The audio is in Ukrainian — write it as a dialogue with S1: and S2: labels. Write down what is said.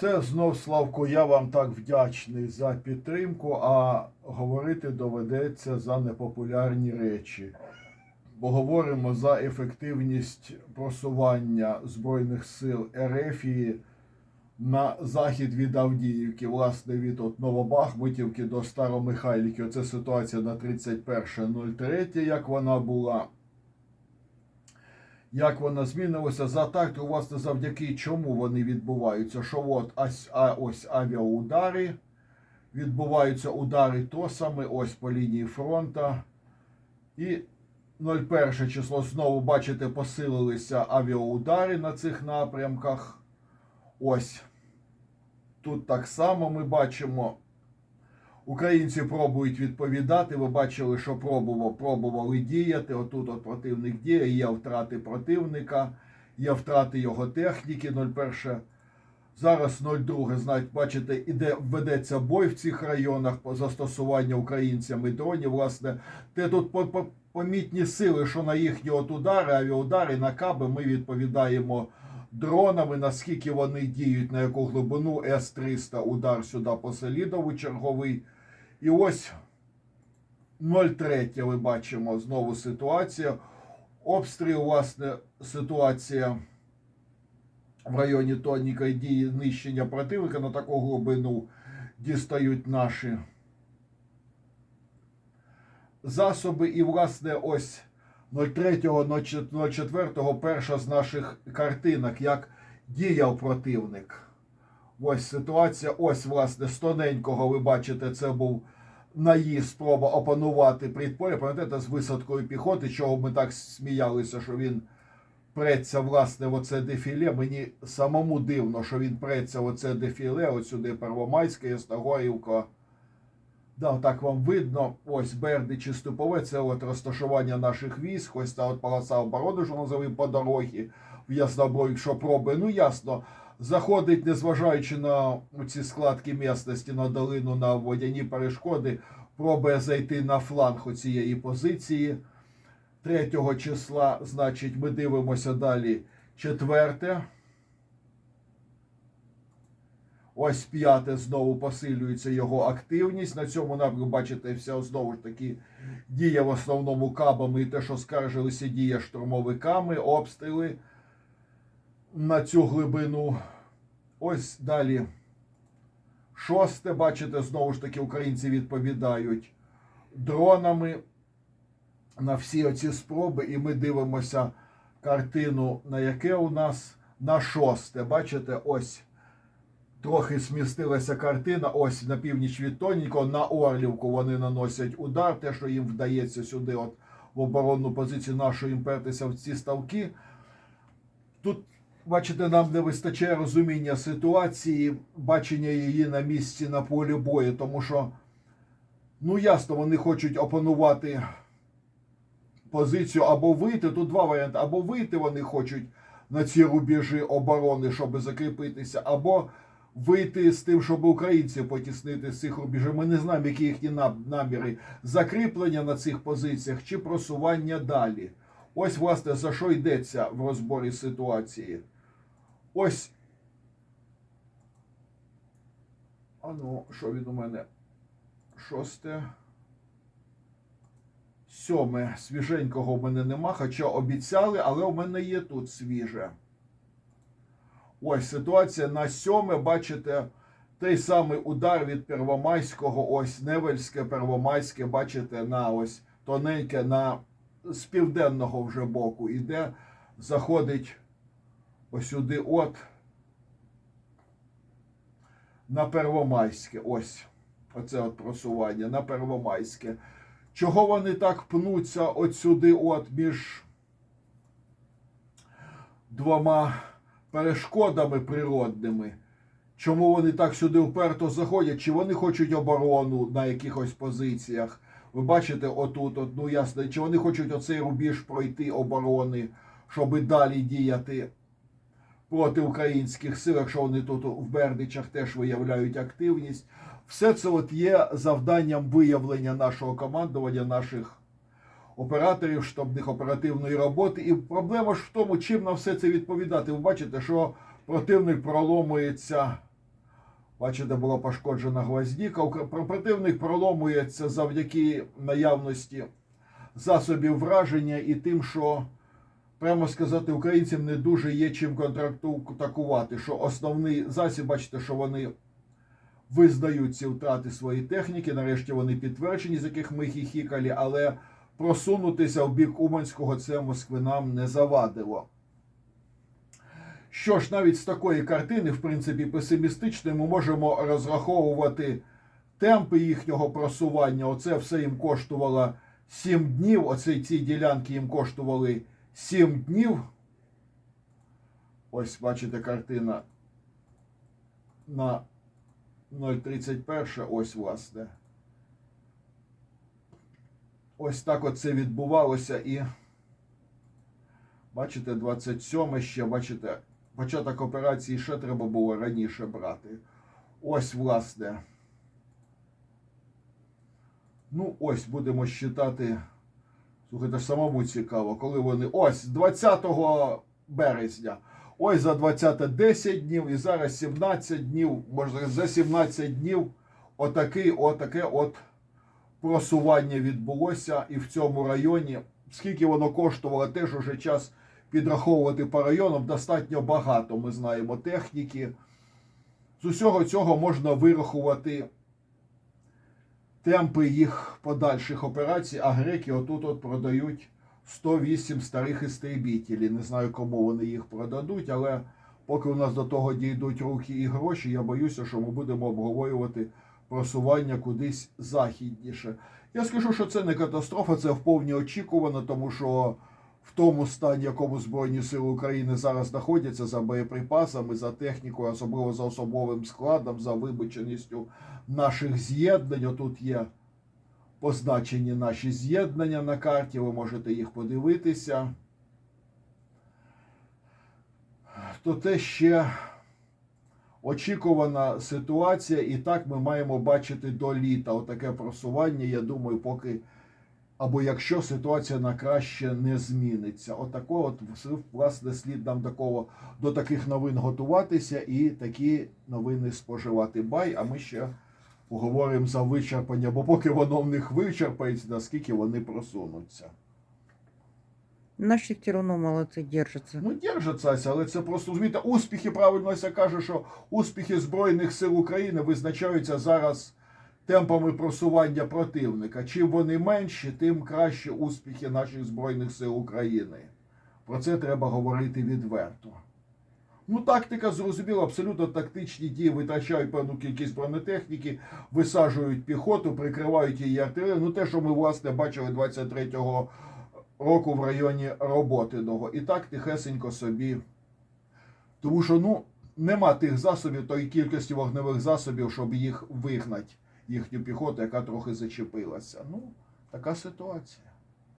S1: Це знов Славко, я вам так вдячний за підтримку, а говорити доведеться за непопулярні речі. Бо говоримо за ефективність просування Збройних сил Ерефії на захід від Авдіївки, власне, від от Новобахмутівки до Старомихайлівки. Оце ситуація на 31.03, як вона була. Як вона змінилася за тактику, власне, завдяки чому вони відбуваються? Що от ось, а, ось авіаудари, відбуваються удари тосами, ось по лінії фронту. І 01 число знову, бачите, посилилися авіаудари на цих напрямках. Ось тут так само ми бачимо. Українці пробують відповідати. Ви бачили, що пробував, пробували діяти. Отут от противник діє, є втрати противника, є втрати його техніки. 01. Зараз 02. Знають, бачите, іде ведеться бой в цих районах по застосуванню українцями дронів. Власне, те тут по- по- помітні сили, що на їхні от удари, авіаудари на каби ми відповідаємо дронами, наскільки вони діють, на яку глибину С-300 удар сюди по Селідову черговий. І ось 0,3 ми бачимо знову ситуація. Обстріл, власне, ситуація в районі Тоніка і дії нищення противника на таку глибину дістають наші засоби. І, власне, ось 03.04 перша з наших картинок, як діяв противник. Ось ситуація. Ось, власне, з тоненького, ви бачите, це був наїзд, спроба опанувати предполя. Пам'ятаєте, з висадкою піхоти, чого ми так сміялися, що він преться, власне, оце дефіле. Мені самому дивно, що він преться оце дефіле, от сюди Первомайське, Ясногорівка. Да, так вам видно. Ось Бердич і Степове, це от розташування наших військ, ось та от полоса оборони, що називаємо по дорогі в Ясноброй, що проби. Ну ясно, заходить, незважаючи на ці складки місцевості, на долину, на водяні перешкоди, пробує зайти на фланг цієї позиції. 3 числа, значить, ми дивимося далі. Четверте. Ось п'яте знову посилюється його активність. На цьому напрямку, бачите, все знову ж таки діє в основному кабами і те, що скаржилися, діє штурмовиками, обстріли на цю глибину. Ось далі. Шосте, бачите, знову ж таки, українці відповідають дронами на всі оці спроби, і ми дивимося картину, на яке у нас на шосте. Бачите, ось трохи смістилася картина. Ось на північ від Тоненького, на Орлівку вони наносять удар. Те, що їм вдається сюди, от в оборонну позицію нашої імпертися в ці ставки. Тут, бачите, нам не вистачає розуміння ситуації, бачення її на місці на полі бою, тому що, ну ясно, вони хочуть опанувати позицію або вийти. Тут два варіанти: або вийти вони хочуть на ці рубежі оборони, щоб закріпитися, або вийти з тим, щоб українців потіснити з цих рубежів. Ми не знаємо, які їхні наміри закріплення на цих позиціях чи просування далі. Ось, власне, за що йдеться в розборі ситуації. Ось. А ну, що він у мене? Шосте. Сьоме. Свіженького в мене нема, хоча обіцяли, але у мене є тут свіже. Ось ситуація на сьоме, бачите, той самий удар від Первомайського, ось Невельське, Первомайське, бачите, на ось тоненьке, на з південного вже боку іде, заходить сюди от на Первомайське. Ось. Оце от просування на Первомайське. Чого вони так пнуться от сюди, от між двома перешкодами природними? Чому вони так сюди вперто заходять? Чи вони хочуть оборону на якихось позиціях? Ви бачите, отут, от, ну ясно, чи вони хочуть оцей рубіж пройти оборони, щоб далі діяти проти українських сил, якщо вони тут в Бердичах теж виявляють активність. Все це от є завданням виявлення нашого командування, наших операторів, штабних оперативної роботи. І проблема ж в тому, чим на все це відповідати. Ви бачите, що противник проломується Бачите, була пошкоджена гвоздіка. Про- Противник проломується завдяки наявності засобів враження і тим, що, прямо сказати, українцям не дуже є чим контрактувати. Що основний засіб, бачите, що вони визнають ці втрати своєї техніки. Нарешті вони підтверджені, з яких ми хіхікалі, але просунутися в бік Уманського це Москви нам не завадило. Що ж, навіть з такої картини, в принципі, песимістичної, ми можемо розраховувати темпи їхнього просування. Оце все їм коштувало 7 днів. Оце ці ділянки їм коштували 7 днів. Ось бачите картина на 0,31. Ось, власне. Ось так от це відбувалося і. Бачите, 27 ще, бачите, початок операції ще треба було раніше брати. Ось, власне. Ну, ось будемо считати. Слухайте, самому цікаво, коли вони. Ось 20 березня. Ось за 20 10 днів і зараз 17 днів, можна за 17 днів отакий, отаке от просування відбулося і в цьому районі. Скільки воно коштувало, теж уже час підраховувати по районам. Достатньо багато ми знаємо техніки. З усього цього можна вирахувати темпи їх подальших операцій, а греки отут от продають 108 старих істребітелів. Не знаю, кому вони їх продадуть, але поки у нас до того дійдуть руки і гроші, я боюся, що ми будемо обговорювати просування кудись західніше. Я скажу, що це не катастрофа, це вповні очікувано, тому що в тому стані, в якому Збройні Сили України зараз знаходяться за боєприпасами, за технікою, особливо за особовим складом, за вибаченістю наших з'єднань. Тут є позначені наші з'єднання на карті, ви можете їх подивитися. То те ще очікувана ситуація, і так ми маємо бачити до літа. Отаке просування, я думаю, поки або якщо ситуація на краще не зміниться. Отако, от власне слід нам такого до таких новин готуватися і такі новини споживати. Бай, а ми ще поговоримо за вичерпання, бо поки воно в них вичерпається, наскільки вони просунуться.
S2: Наші все равно молодці держаться.
S1: Ну, держаться, але це просто розумієте, успіхи, правильно Ся каже, що успіхи Збройних сил України визначаються зараз темпами просування противника. Чим вони менші, тим краще успіхи наших Збройних сил України. Про це треба говорити відверто. Ну, тактика зрозуміло, абсолютно тактичні дії витрачають певну кількість бронетехніки, висаджують піхоту, прикривають її артилерію. Ну, те, що ми, власне, бачили 23-го року в районі Роботиного. І так тихесенько собі. Тому що ну, нема тих засобів, тої кількості вогневих засобів, щоб їх вигнати, їхню піхоту, яка трохи зачепилася. Ну, така ситуація.